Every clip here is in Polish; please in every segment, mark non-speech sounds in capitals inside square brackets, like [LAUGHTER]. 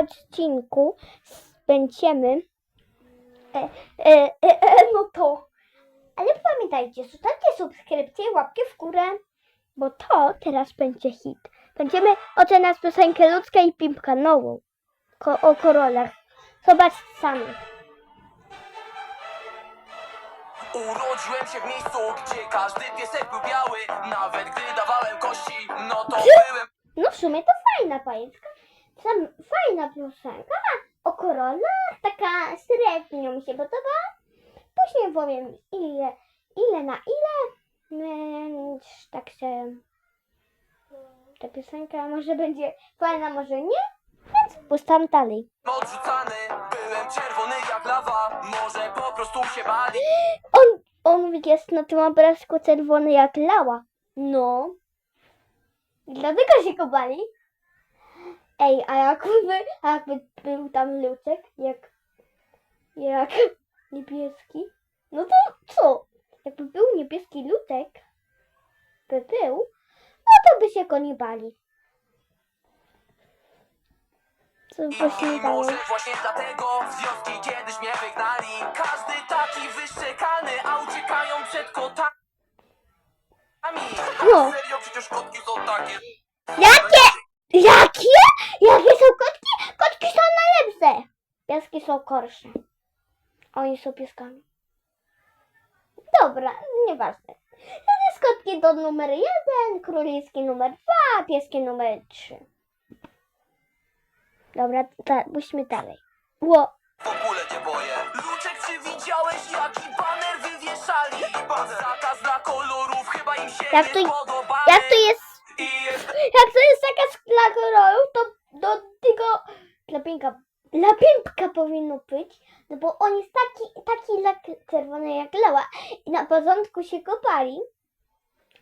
odcinku będziemy. E, e, e, e, no to. Ale pamiętajcie, zostawcie subskrypcję, łapkę w górę, bo to teraz będzie hit. Będziemy oceniać piosenkę Ludzka i Pimpka nową ko- o korolach. Zobaczcie sami. Urodziłem się w miejscu, gdzie każdy piesek był biały Nawet gdy dawałem kości, no to byłem No w sumie to fajna pajeczka. Sam, fajna piosenka. O korolach taka średnio mi się podoba. Później powiem ile, ile na ile. Więc tak się... Ta piosenka może będzie fajna, może nie. Więc puszczam dalej. odrzucany Byłem czerwony jak lawa, może po prostu się bali On, on jest na tym obrazku czerwony jak lała. No. I Dlatego się go bali. Ej, a jakby, a jakby był tam luczek, jak, jak [LAUGHS] niebieski, no to co? Jakby był niebieski lutek, by był, no to by się go nie bali. Co właśnie I może dalej? właśnie dlatego kiedyś mnie wygnali Każdy taki wyszczekany, a uciekają przed kotami No. Serio, przecież kotki są takie Jakie? Jakie? Jakie są kotki? Kotki są najlepsze. Pieski są gorsze. Oni są pieskami. Dobra, nieważne. Teraz kotki to numer jeden, królicki numer dwa, pieski numer trzy. Dobra, ta, pójdźmy dalej. Ło, W ogóle nie boję Luczek, czy widziałeś jaki baner wywieszali? Zakaz dla kolorów, chyba im się Jak to- nie jak to jest jak to jest taka dla kolorów, to do tego dla piępka powinno być, no bo on jest taki, taki lak czerwony jak lała i na porządku się kopali,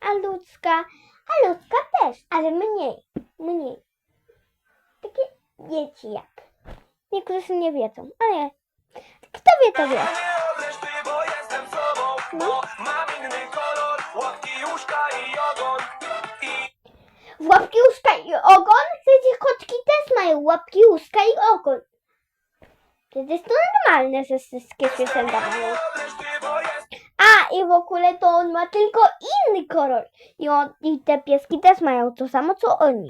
a ludzka, a ludzka też, ale mniej, mniej. Takie wiecie jak. Niektórzy nie wiedzą, ale kto wie, to wie. Bo mam inny kolor Łapki, i ogon W łapki, uszka i ogon, przecież kotki też mają łapki, uszka i ogon. Przecież to normalne, że wszystkie zwierzęta mają. A, i w ogóle to on ma tylko inny kolor. I, on, I te pieski też mają to samo, co oni.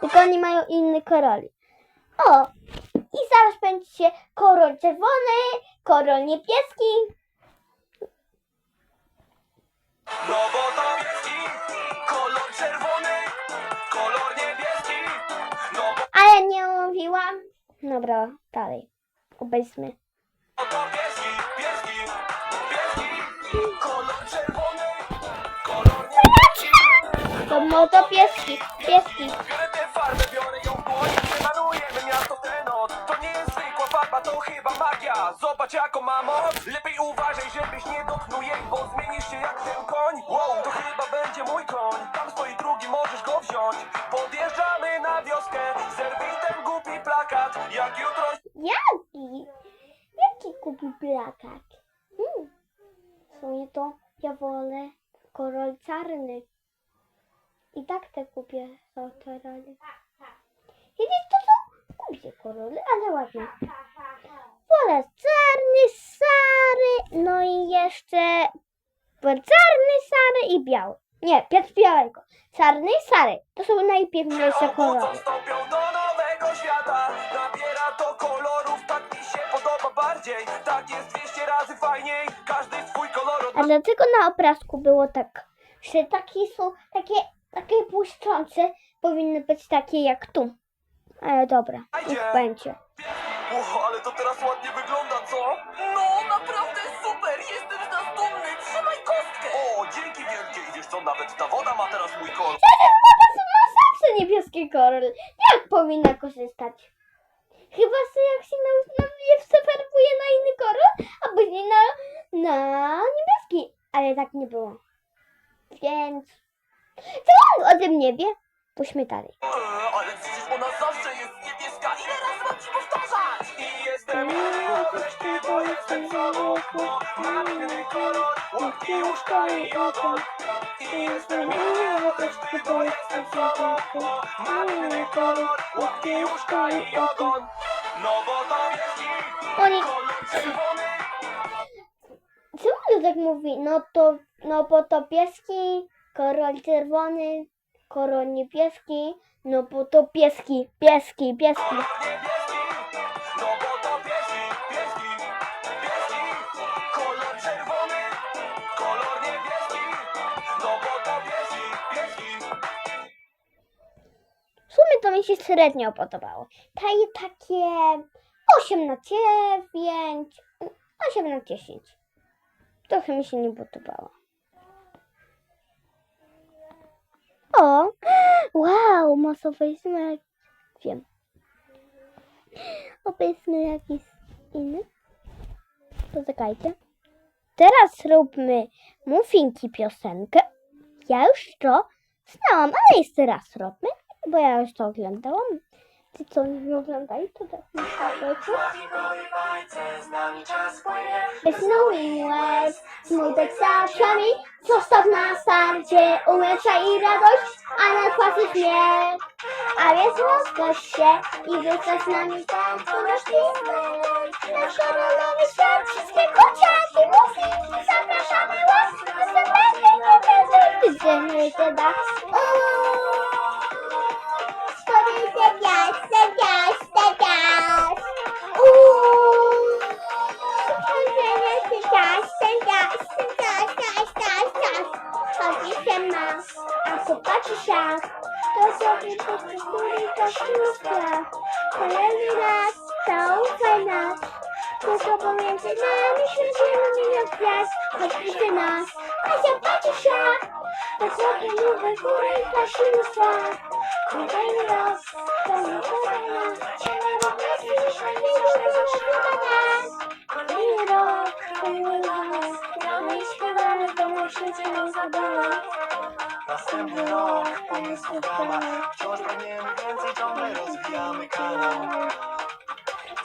Tylko oni mają inny kolor. O, i zaraz będzie kolor czerwony, kolor niebieski. No bo to niebieski Kolor czerwony Kolor niebieski No bo Ale nie mówiłam. Dobra, dalej. Obejrzmy. to pieski, pieski Pieski Kolor czerwony Kolor niebieski To moto pieski, pieski. Biorę tę farbę, biorę ją w dłoń Malujemy miasto w tę noc To nie jest zwykła farba, to chyba magia Zobacz jaką ma moc Lepiej uważaj, żebyś nie dotknął jej Bo zmienisz się jak ten koń Wow, to chyba będzie mój koń Tam stoi drugi, możesz go wziąć Podjeżdżamy na wioskę głupi plakat Jak jutro Jaki? Jaki kupi plakat? Hmm. W sumie to ja wolę kolor czarny. I tak te kupię role. Jeśli to są kupię kolory, ale ładnie. Wolę czarny, szary, no i jeszcze czarny, szary i biały. Nie, pies białego. Czarny i szary. To są najpiękniejsze kolory. wstąpią do nowego świata Nabiera to kolorów, mi się podoba bardziej jest 200 razy fajniej Każdy swój kolor A dlaczego na obrazku było tak, że takie są, takie, takie błyszczące powinny być takie jak tu? Ale dobra, niech będzie. O, ale to teraz ładnie wygląda, co? No, naprawdę co, nawet ta woda ma teraz mój kolor. Teraz ma zawsze niebieski kolor. Jak powinna korzystać? Chyba, że jak się na, na mnie przeferbuje na inny kolor, a później na, na niebieski. Ale tak nie było. Więc... Co on o tym nie wie? Puśćmy dalej. Eee, ale przecież ona zawsze jest niebieska! Ile razy mam ci powtarzać? I jestem bo jestem bo mam inny kolor, łapki, łóżka i ogon No Oni... Czemu to tak mówi? No to... No bo to pieski, korol czerwony, korol niebieski, no bo to pieski, pieski, pieski. To mi się średnio podobało. Daje takie 8 na 9, 8 na 10. Trochę mi się nie podobało. O! Wow, masowaliśmy Wiem. Obejrzmy jakiś inny. Poczekajcie. Teraz róbmy muffinki piosenkę. Ja już to znałam, ale jeszcze raz róbmy, bo ja już to oglądałam. Ci co nie oglądali, to tak nie płynie Bez knowing words, smutek za oczami, zostaw na starcie, umysła i radość, a na twarzy śmiech. A więc rozgość się i wystaw z nami tam, co nasz Nasz kolorowy świat, wszystkie kociaki, mufinki, zapraszamy was, następny pokazy, ty się da. To co pomiędzy nami świeciło milion gwiazd. Chodzi nas, a zobaczy się, to sobie nowe góry to ślubia. Kolejny raz, zaufaj nas, ciele w okresie, nie Kolejny rok, kolejny rok, no i śpiewamy, bo na świecie nam zabawa. Następny rok, pomysłów gama Wciąż pragniemy więcej, ciągle rozwijamy kanał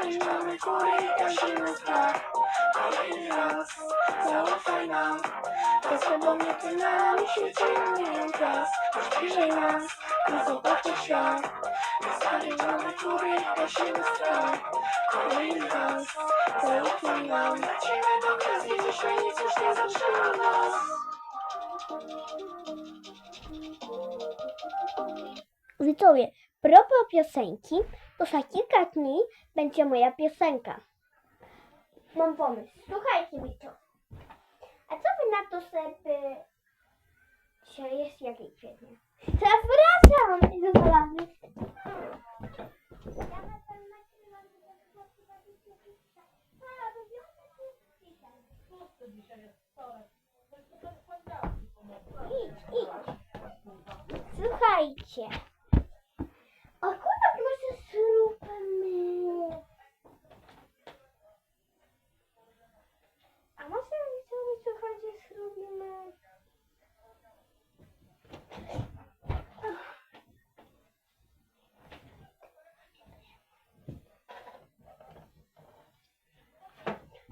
pozwolę wszystko i skład Kolejny raz, zaufaj nam. To z nie świecimy Chodź bliżej nas, a zobaczysz jak Zostaniemy góry i skład Kolejny raz, zaufaj nam. Lecimy do i dzisiaj nic już nie zatrzyma nas propos piosenki, to za kilka dni będzie moja piosenka. Mam pomysł. Słuchajcie mi to. A co wy na to, żeby... Dzisiaj jest jakiś kwietnia. Teraz wracam! I. Idź, idź. Słuchajcie. Akurat może zróbmy. A może sobie słuchajcie zrobimy.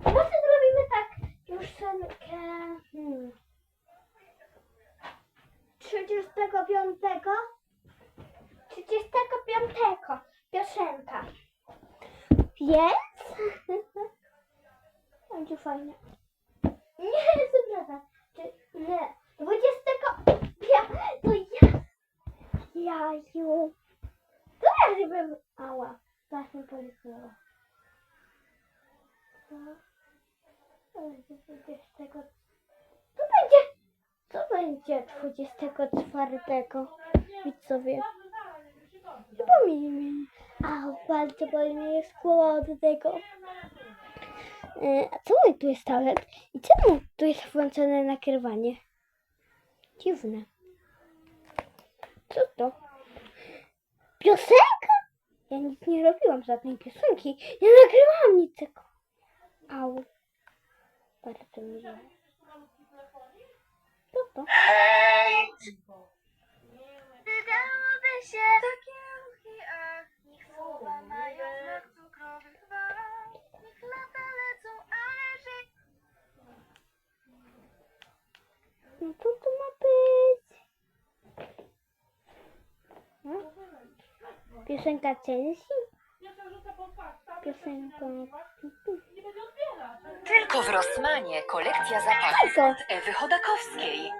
A może zrobimy tak piosenkę. Hmm. 35. 35. Piosenka. Więc? [LAUGHS] Będzie fajne. Nie, przepraszam. Czy, nie. 20. Ja, to ja. Jaju. To ja żebym... Ała. Właśnie policzyła. Co? To będzie 20. To będzie... Co będzie 24? Widzowie. Przypomnij mi. A, bardzo boli mnie głowy od tego. E, A co tu jest tablet? I czemu tu jest włączone nagrywanie? Dziwne. Co to? Piosenka? Ja nic nie robiłam żadnej piosenki. Nie nagrywałam nic tego. Au. Bardzo mi źle. Co to? Hej! Wydałoby się Piosenka Chelsea? Piosenka... Tylko w Rossmanie kolekcja zapachów Co? od Ewy Chodakowskiej.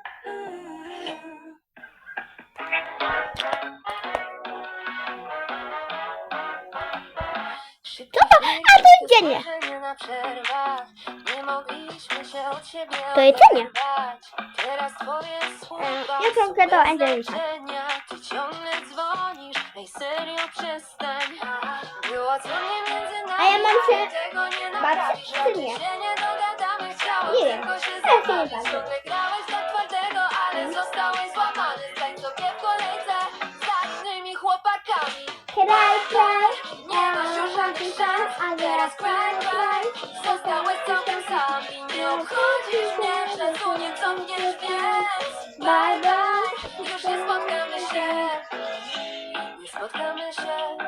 Co to? A to jedzenie. Nie mogliśmy się od siebie To jedzenie. oderwać. Teraz twoje słowa ja ciągle do ej serio przestań. Było co nie między nami, A ja mam się ale tego nie bać, naprawisz. czy Raczej nie? się nie dogadamy, chciałam Nie wiem. tylko się Ja się nie zabawić. bawię. Ciągle grałeś do twardego, ale zostałeś złamany. Stań sobie w kolejce za innymi chłopakami. Kraj, kraj, Nie masz już żadnych szans, a teraz cry, cry Zostałeś całkiem sam i nie obchodzisz mnie Że tu nie cofniesz, więc Bye, bye Już nie spotkamy się spotkamy się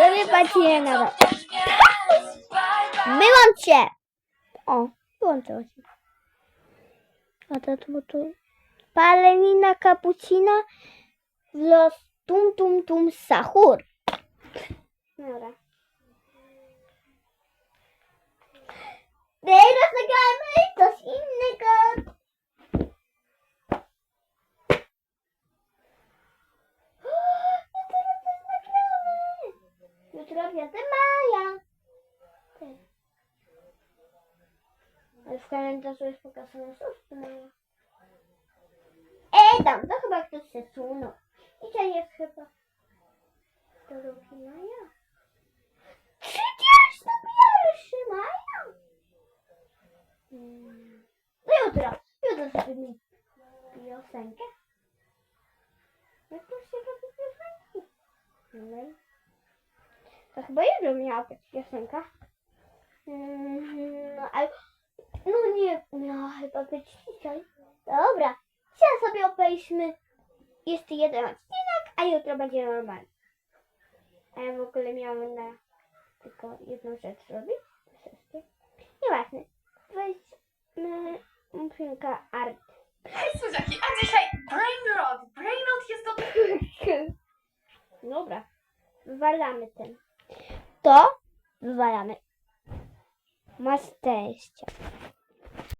więc Bye, bye Wyłącz się! O, wyłączyło się. A to tu, tu. Palenina kapucina w los tum tum tum sahur. Dobra. Pokazane 6 maja. Ej, tam, to chyba ktoś się sunął. I to jest chyba 2 maja. 31 maja? Hmm. No jutro, jutro zrobimy piosenkę. Jak to się robi piosenki? No i- To chyba jutro miała być piosenka. Mm, No, ale no nie, miała chyba być dzisiaj. Dobra, dzisiaj sobie obejrzmy jeszcze jeden odcinek, a jutro będzie normalny. A ja w ogóle miałam na tylko jedną rzecz robić. Wszystkie. Nieważne. Weźmy filmka art. Hej słodziaki, a dzisiaj Brainrot. Brainrot jest to... [LAUGHS] Dobra, wywalamy ten. To wywalamy. Masz teścia.